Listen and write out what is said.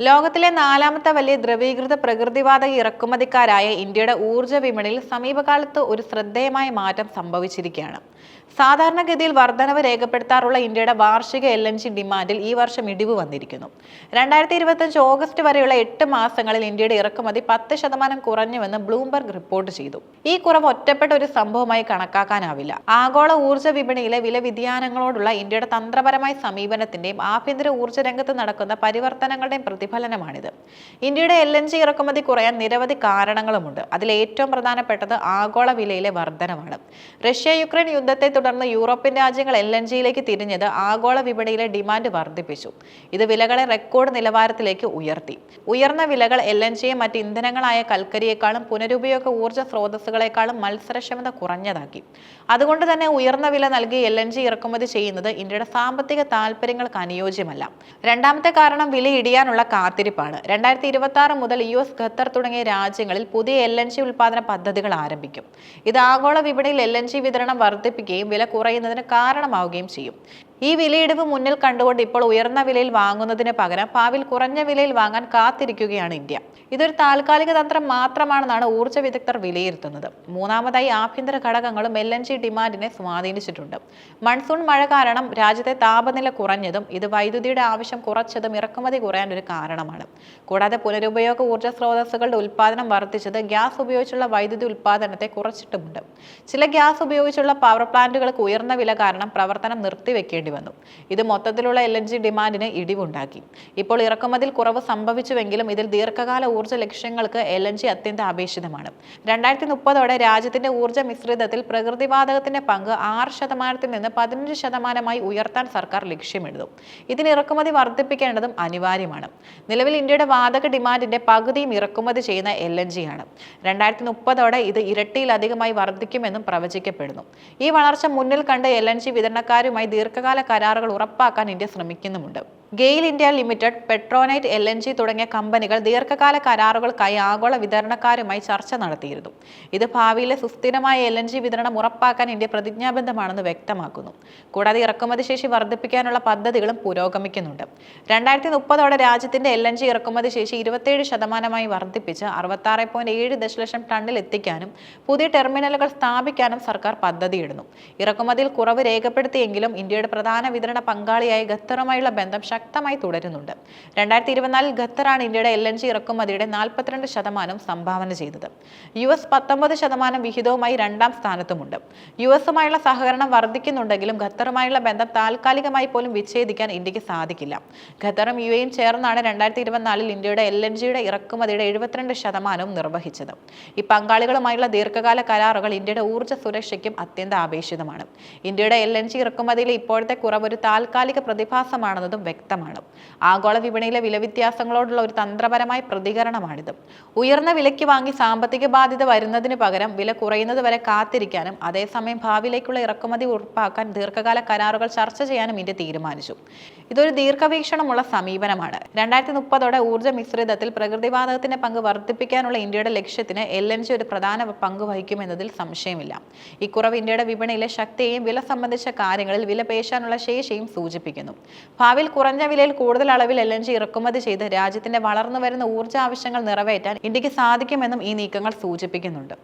ലോകത്തിലെ നാലാമത്തെ വലിയ ദ്രവീകൃത പ്രകൃതിവാതക ഇറക്കുമതിക്കാരായ ഇന്ത്യയുടെ ഊർജ വിപണിയിൽ സമീപകാലത്ത് ഒരു ശ്രദ്ധേയമായ മാറ്റം സംഭവിച്ചിരിക്കുകയാണ്. സാധാരണഗതിയിൽ വർധനവ് രേഖപ്പെടുത്താറുള്ള ഇന്ത്യയുടെ വാർഷിക എൽ എൻ ജി ഡിമാൻഡിൽ ഈ വർഷം ഇടിവ് വന്നിരിക്കുന്നു. രണ്ടായിരത്തി ഇരുപത്തഞ്ച് ഓഗസ്റ്റ് വരെയുള്ള എട്ട് മാസങ്ങളിൽ ഇന്ത്യയുടെ ഇറക്കുമതി പത്ത് ശതമാനം കുറഞ്ഞുവെന്ന് ബ്ലൂംബർഗ് റിപ്പോർട്ട് ചെയ്തു. ഈ കുറവ് ഒറ്റപ്പെട്ട ഒരു സംഭവമായി കണക്കാക്കാനാവില്ല. ആഗോള ഊർജ വിപണിയിലെ വില വ്യതിയാനങ്ങളോടുള്ള ഇന്ത്യയുടെ തന്ത്രപരമായ സമീപനത്തിന്റെയും ആഭ്യന്തര ഊർജ രംഗത്ത് നടക്കുന്ന പരിവർത്തനങ്ങളുടെയും പ്രതിഫലനമാണിത്. ഇന്ത്യയുടെ എൽ എൻ ജി ഇറക്കുമതി കുറയാൻ നിരവധി കാരണങ്ങളുമുണ്ട്. അതിൽ ഏറ്റവും പ്രധാനപ്പെട്ടത് ആഗോള വിലയിലെ വർധനമാണ് റഷ്യ യുക്രൈൻ യുദ്ധത്തെ തുടർന്ന് യൂറോപ്യൻ രാജ്യങ്ങൾ എൽ എൻ ജിയിലേക്ക് തിരിഞ്ഞത് ആഗോള വിപണിയിലെ ഡിമാൻഡ് വർദ്ധിപ്പിച്ചു. ഇത് വിലകളെ റെക്കോർഡ് നിലവാരത്തിലേക്ക് ഉയർത്തി. ഉയർന്ന വിലകൾ എൽ എൻ ജിയെ മറ്റ് ഇന്ധനങ്ങളായ കൽക്കരിയേക്കാളും പുനരുപയോഗ ഊർജ സ്രോതസ്സുകളെക്കാളും മത്സരക്ഷമത കുറഞ്ഞതാക്കി. അതുകൊണ്ട് തന്നെ ഉയർന്ന വില നൽകി എൽ എൻ ജി ഇറക്കുമതി ചെയ്യുന്നത് ഇന്ത്യയുടെ സാമ്പത്തിക താൽപ്പര്യങ്ങൾക്ക് അനുയോജ്യമല്ല. രണ്ടാമത്തെ കാരണം വില ഇടിയാനുള്ള കാത്തിരിപ്പാണ്. രണ്ടായിരത്തി ഇരുപത്തി ആറ് മുതൽ യു എസ് ഖത്തർ തുടങ്ങിയ രാജ്യങ്ങളിൽ പുതിയ എൽ എൻ ജി ഉൽപ്പാദന പദ്ധതികൾ ആരംഭിക്കും. ഇത് ആഗോള വിപണിയിൽ എൽ എൻ ജി വിതരണം വർദ്ധിപ്പിക്കുകയും വില കുറയുന്നതിന് കാരണമാവുകയും ചെയ്യും. ഈ വിലയിടിവ് മുന്നിൽ കണ്ടുകൊണ്ട് ഇപ്പോൾ ഉയർന്ന വിലയിൽ വാങ്ങുന്നതിന് പകരം പാവിൽ കുറഞ്ഞ വിലയിൽ വാങ്ങാൻ കാത്തിരിക്കുകയാണ് ഇന്ത്യ. ഇതൊരു താൽക്കാലിക തന്ത്രം മാത്രമാണെന്നാണ് ഊർജ വിദഗ്ധർ വിലയിരുത്തുന്നത്. മൂന്നാമതായി ആഭ്യന്തര ഘടകങ്ങളും എൽ എൻ ജി ഡിമാൻഡിനെ സ്വാധീനിച്ചിട്ടുണ്ട്. മൺസൂൺ മഴ കാരണം രാജ്യത്തെ താപനില കുറഞ്ഞതും ഇത് വൈദ്യുതിയുടെ ആവശ്യം കുറച്ചതും ഇറക്കുമതി കുറയാൻ ഒരു കാരണമാണ്. കൂടാതെ പുനരുപയോഗ ഊർജ സ്രോതസ്സുകളുടെ ഉൽപ്പാദനം വർദ്ധിച്ചത് ഗ്യാസ് ഉപയോഗിച്ചുള്ള വൈദ്യുതി ഉൽപ്പാദനത്തെ കുറച്ചിട്ടുമുണ്ട്. ചില ഗ്യാസ് ഉപയോഗിച്ചുള്ള പവർ പ്ലാന്റുകൾക്ക് ഉയർന്ന വില കാരണം പ്രവർത്തനം നിർത്തിവെക്കേണ്ടി വന്നു. ഇത് മൊത്തത്തിലുള്ള എൽ എൻ ജി ഡിമാൻഡിന് ഇടിവുണ്ടാക്കി. ഇപ്പോൾ ഇറക്കുമതിയിൽ കുറവ് സംഭവിച്ചുവെങ്കിലും ഇതിൽ ദീർഘകാല ഊർജ ലക്ഷ്യങ്ങൾക്ക് എൽ എൻ ജി അത്യന്താപേക്ഷിതമാണ് രണ്ടായിരത്തി മുപ്പതോടെ രാജ്യത്തിന്റെ ഊർജ മിശ്രിതത്തിൽ പ്രകൃതിവാതകത്തിന്റെ പങ്ക് ആറ് ശതമാനത്തിൽ നിന്ന് പതിനഞ്ച് ശതമാനമായി ഉയർത്താൻ സർക്കാർ ലക്ഷ്യമിടുന്നു. ഇതിന് ഇറക്കുമതി വർദ്ധിപ്പിക്കേണ്ടതും അനിവാര്യമാണ്. നിലവിൽ ഇന്ത്യയുടെ വാതക ഡിമാൻഡിന്റെ പകുതിയും ഇറക്കുമതി ചെയ്യുന്ന എൽ എൻ ജി ആണ്. രണ്ടായിരത്തി മുപ്പതോടെ ഇത് ഇരട്ടിയിലധികമായി വർദ്ധിക്കുമെന്നും പ്രവചിക്കപ്പെടുന്നു. ഈ വളർച്ച മുന്നിൽ കണ്ട് എൽ എൻ ജി വിതരണക്കാരുമായി ദീർഘകാല കരാറുകൾ ഉറപ്പാക്കാൻ India ശ്രമിക്കുന്നുമുണ്ട്. GAIL India limited Petronet L N G തുടങ്ങിയ കമ്പനികൾ ദീർഘകാല കരാറുകൾക്കായി ആഗോള വിതരണക്കാരുമായി ചർച്ച നടത്തിയിരുന്നു. ഇത് ഭാവിയിലെ സുസ്ഥിരമായ എൽ എൻ ജി വിതരണം ഉറപ്പാക്കാൻ ഇന്ത്യ പ്രതിജ്ഞാബദ്ധമാണെന്ന് വ്യക്തമാക്കുന്നു. കൂടാതെ ഇറക്കുമതി ശേഷി വർദ്ധിപ്പിക്കാനുള്ള പദ്ധതികളും പുരോഗമിക്കുന്നുണ്ട്. രണ്ടായിരത്തി മുപ്പതോടെ രാജ്യത്തിന്റെ എൽ എൻ ജി ഇറക്കുമതി ശേഷി ഇരുപത്തിയേഴ് ശതമാനമായി വർദ്ധിപ്പിച്ച് അറുപത്താറ് പോയിന്റ് ഏഴ് ദശലക്ഷം ടണ്ണിൽ എത്തിക്കാനും പുതിയ ടെർമിനലുകൾ സ്ഥാപിക്കാനും സർക്കാർ പദ്ധതിയിടുന്നു. ഇറക്കുമതിയിൽ കുറവ് രേഖപ്പെടുത്തിയെങ്കിലും ഇന്ത്യയുടെ പ്രധാന വിതരണ പങ്കാളിയായ ഖത്തറുമായുള്ള ബന്ധം ശക്തമായി തുടരുന്നുണ്ട്. രണ്ടായിരത്തി ഇരുപത്തിനാലിൽ ഖത്തറാണ് ഇന്ത്യയുടെ എൽ എൻ ജി ഇറക്കുമതിയുടെ നാൽപ്പത്തിരണ്ട് ശതമാനം സംഭാവന ചെയ്തത്. യു എസ് പത്തൊമ്പത് ശതമാനം വിഹിതവുമായി രണ്ടാം സ്ഥാനത്തുമുണ്ട്. യു എസുമായുള്ള സഹകരണം വർദ്ധിക്കുന്നുണ്ടെങ്കിലും ഖത്തറുമായുള്ള ബന്ധം താൽക്കാലികമായി പോലും വിച്ഛേദിക്കാൻ ഇന്ത്യയ്ക്ക് സാധിക്കില്ല. ഖത്തറും യു എയും ചേർന്നാണ് രണ്ടായിരത്തി ഇരുപത്തിനാലിൽ ഇന്ത്യയുടെ എൽ എൻ ജിയുടെ ഇറക്കുമതിയുടെ എഴുപത്തിരണ്ട് ശതമാനവും നിർവഹിച്ചത്. ഈ പങ്കാളികളുമായുള്ള ദീർഘകാല കരാറുകൾ ഇന്ത്യയുടെ ഊർജ സുരക്ഷയ്ക്കും അത്യന്താപേക്ഷിതമാണ് ഇന്ത്യയുടെ എൽ എൻ ജി ഇറക്കുമതിയിലെ ഇപ്പോഴത്തെ കുറവ് ഒരു താൽക്കാലിക പ്രതിഭാസമാണെന്നതും വ്യക്തമാണ്. ആഗോള വിപണിയിലെ വില വ്യത്യാസങ്ങളോടുള്ള ഒരു തന്ത്രപരമായ പ്രതികരണമാണിത്. ഉയർന്ന വിലയ്ക്ക് വാങ്ങി സാമ്പത്തിക ബാധ്യത വരുന്നതിന് പകരം വില കുറയുന്നത് വരെ കാത്തിരിക്കാനും അതേസമയം ഭാവിയിലേക്കുള്ള ഇറക്കുമതി ഉറപ്പാക്കാൻ ദീർഘകാല കരാറുകൾ ചർച്ച ചെയ്യാനും ഇന്ത്യ തീരുമാനിച്ചു. ഇതൊരു ദീർഘവീക്ഷണമുള്ള സമീപനമാണ്. രണ്ടായിരത്തി മുപ്പതോടെ ഊർജ മിശ്രിതത്തിൽ പ്രകൃതിവാതകത്തിന്റെ പങ്ക് വർദ്ധിപ്പിക്കാനുള്ള ഇന്ത്യയുടെ ലക്ഷ്യത്തിന് എൽ എൻ ജി ഒരു പ്രധാന പങ്ക് വഹിക്കുമെന്നതിൽ സംശയമില്ല. ഇക്കുറവ് ഇന്ത്യയുടെ വിപണിയിലെ ശക്തിയെയും വില സംബന്ധിച്ച കാര്യങ്ങളിൽ വില പേശാനുള്ള ശേഷിയും സൂചിപ്പിക്കുന്നു. ഭാവിയിൽ കുറഞ്ഞ വിലയിൽ കൂടുതൽ അളവിൽ എൽ എൻ ജി ഇറക്കുമതി ചെയ്ത് രാജ്യത്തിന്റെ വളർന്നു വരുന്ന ഊർജ ആവശ്യങ്ങൾ നിറവേറ്റാൻ ഇന്ത്യയ്ക്ക് സാധിക്കുമെന്നും ഈ നീക്കങ്ങൾ സൂചിപ്പിക്കുന്നുണ്ട്.